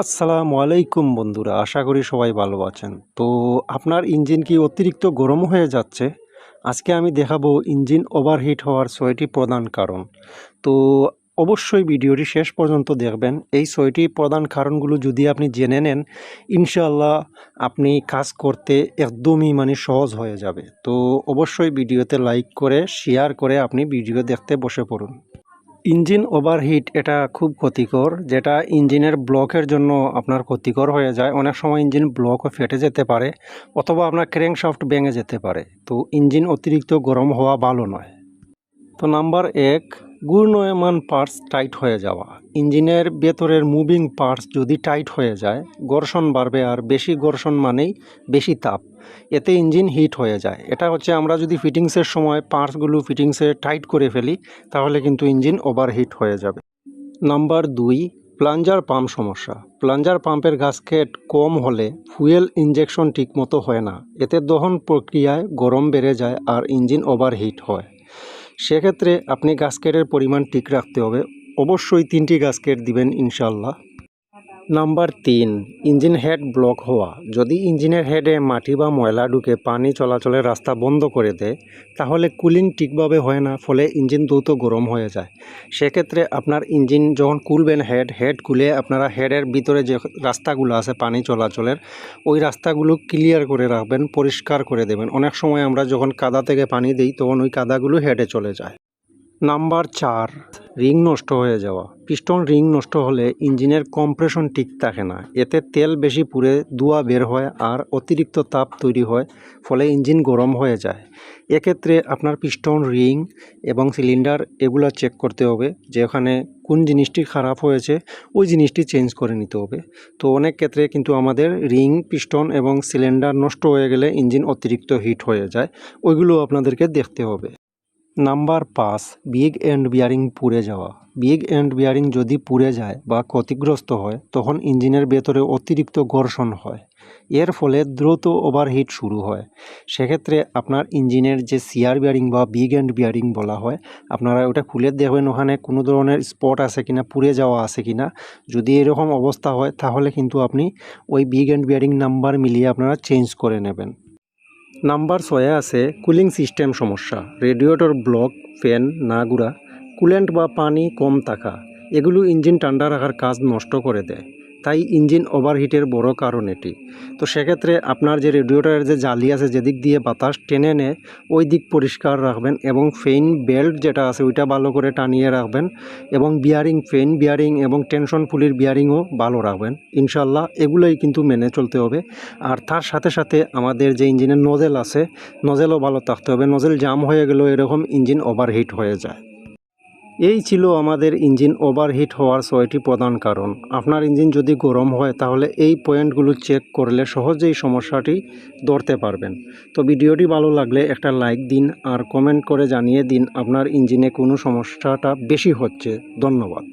আসসালামু আলাইকুম বন্ধুরা, আশা করি সবাই ভালো আছেন। তো আপনার ইঞ্জিন কি অতিরিক্ত গরম হয়ে যাচ্ছে? আজকে আমি দেখাবো ইঞ্জিন ওভারহিট হওয়ার ছয়টি প্রধান কারণ। তো অবশ্যই ভিডিওটি শেষ পর্যন্ত দেখবেন। এই ছয়টি প্রধান কারণগুলো যদি আপনি জেনে নেন ইনশাল্লাহ আপনি কাজ করতে একদমই মানে সহজ হয়ে যাবে। তো অবশ্যই ভিডিওতে লাইক করে শেয়ার করে আপনি ভিডিও দেখতে বসে পড়ুন। ইঞ্জিন ওভারহিট এটা খুব ক্ষতিকর, যেটা ইঞ্জিনের ব্লকের জন্য আপনার ক্ষতিকর হয়ে যায়। অনেক সময় ইঞ্জিন ব্লকও ফেটে যেতে পারে, অথবা আপনার ক্র্যাঙ্কশাফট ভেঙে যেতে পারে। তো ইঞ্জিন অতিরিক্ত গরম হওয়া ভালো নয়। তো নাম্বার এক, ঘূর্ণয়মান পার্টস টাইট হয়ে যাওয়া। ইঞ্জিনের ভেতরের মুভিং পার্টস যদি টাইট হয়ে যায়, ঘর্ষণ বাড়বে আর বেশি ঘর্ষণ মানেই বেশি তাপ। এতে ইঞ্জিন হিট হয়ে যায়। এটা হচ্ছে আমরা যদি ফিটিংসের সময় পার্টসগুলো ফিটিংসে টাইট করে ফেলি, তাহলে কিন্তু ইঞ্জিন ওভারহিট হয়ে যাবে। নাম্বার দুই, প্লাঞ্জার পাম্প সমস্যা। প্লাঞ্জার পাম্পের গাস্কেট কম হলে ফুয়েল ইঞ্জেকশন ঠিকমতো হয় না। এতে দহন প্রক্রিয়ায় গরম বেড়ে যায় আর ইঞ্জিন ওভারহিট হয়। সেক্ষেত্রে আপনি গাছকেটের পরিমাণ ঠিক রাখতে হবে। অবশ্যই তিনটি গাছ কেট দিবেন ইনশাল্লাহ নাম্বার তিন, ইঞ্জিন হেড ব্লক হওয়া। যদি ইঞ্জিনের হেডে মাটি বা ময়লা ঢুকে পানি চলাচলের রাস্তা বন্ধ করে দেয়, তাহলে কুলিং ঠিকভাবে হয় না, ফলে ইঞ্জিন দ্রুত গরম হয়ে যায়। সেক্ষেত্রে আপনার ইঞ্জিন যখন কুলবেন হেড হেড খুলে আপনারা হেডের ভিতরে যে রাস্তাগুলো আছে পানি চলাচলের, ওই রাস্তাগুলো ক্লিয়ার করে রাখবেন, পরিষ্কার করে দেবেন। অনেক সময় আমরা যখন কাদা থেকে পানি দিই, তখন ওই কাদাগুলো হেডে চলে যায়। নাম্বার চার, রিং নষ্ট হয়ে যাওয়া। পিস্টন রিং নষ্ট হলে ইঞ্জিনের কম্প্রেশন ঠিক থাকে না। এতে তেল বেশি পুড়ে ধোঁয়া বের হয় আর অতিরিক্ত তাপ তৈরি হয়, ফলে ইঞ্জিন গরম হয়ে যায়। এক্ষেত্রে আপনার পিস্টন রিং এবং সিলিন্ডার এগুলো চেক করতে হবে যে ওখানে কোন জিনিসটি খারাপ হয়েছে, ওই জিনিসটি চেঞ্জ করে নিতে হবে। তো অনেক ক্ষেত্রে কিন্তু আমাদের রিং, পিস্টন এবং সিলিন্ডার নষ্ট হয়ে গেলে ইঞ্জিন অতিরিক্ত হিট হয়ে যায়, ওইগুলো আপনাদেরকে দেখতে হবে। নাম্বার পাঁচ, বিগ এন্ড বিয়ারিং পুড়ে যাওয়া। বিগ এন্ড বিয়ারিং যদি পুড়ে যায় বা ক্ষতিগ্রস্ত হয়, তখন ইঞ্জিনের ভেতরে অতিরিক্ত ঘর্ষণ হয়। এর ফলে দ্রুত ওভারহিট শুরু হয়। সেক্ষেত্রে আপনার ইঞ্জিনের যে সিআর বিয়ারিং বা বিগ এন্ড বিয়ারিং বলা হয়, আপনারা ওটা খুলে দেখবেন ওখানে কোনো ধরনের স্পট আছে কিনা, পুড়ে যাওয়া আছে কিনা। যদি এরকম অবস্থা হয়, তাহলে কিন্তু আপনি ওই বিগ এন্ড বিয়ারিং নাম্বার মিলিয়ে আপনারা চেঞ্জ করে নেবেন। নাম্বার ছয়ে আছে কুলিং সিস্টেম সমস্যা। রেডিয়েটর, ব্লক, ফ্যান, না গুড়া। কুলেন্ট বা পানি কম থাকা। এগুলো ইঞ্জিন ঠান্ডা রাখার কাজ নষ্ট করে দেয়। তাই ইঞ্জিন ওভারহিটের বড় কারণ এটি। তো সেক্ষেত্রে আপনার যে রেডিয়েটরের যে জালি আছে যেদিক দিয়ে বাতাস টেনে নেয় ওই দিক পরিষ্কার রাখবেন এবং ফেইন বেল্ট যেটা আছে, ওইটা ভালো করে টানিয়ে রাখবেন এবং বিয়ারিং ফেইন বিয়ারিং এবং টেনশন পুলির বিয়ারিংও ভালো রাখবেন। ইনশাল্লাহ এগুলোই কিন্তু মেনে চলতে হবে। আর তার সাথে সাথে আমাদের যে ইঞ্জিনের নজেল আছে নজেলও ভালো থাকতে হবে। নজেল জাম হয়ে গেলেও এরকম ইঞ্জিন ওভারহিট হয়ে যায়। এই ছিল আমাদের ইঞ্জিন ওভারহিট হওয়ার ছয়টি প্রধান কারণ। আপনার ইঞ্জিন যদি গরম হয়, তাহলে এই পয়েন্টগুলো চেক করলে সহজেই সমস্যাটি ধরতে পারবেন। তো ভিডিওটি ভালো লাগলে একটা লাইক দিন আর কমেন্ট করে জানিয়ে দিন আপনার ইঞ্জিনে কোনো সমস্যাটা বেশি হচ্ছে। ধন্যবাদ।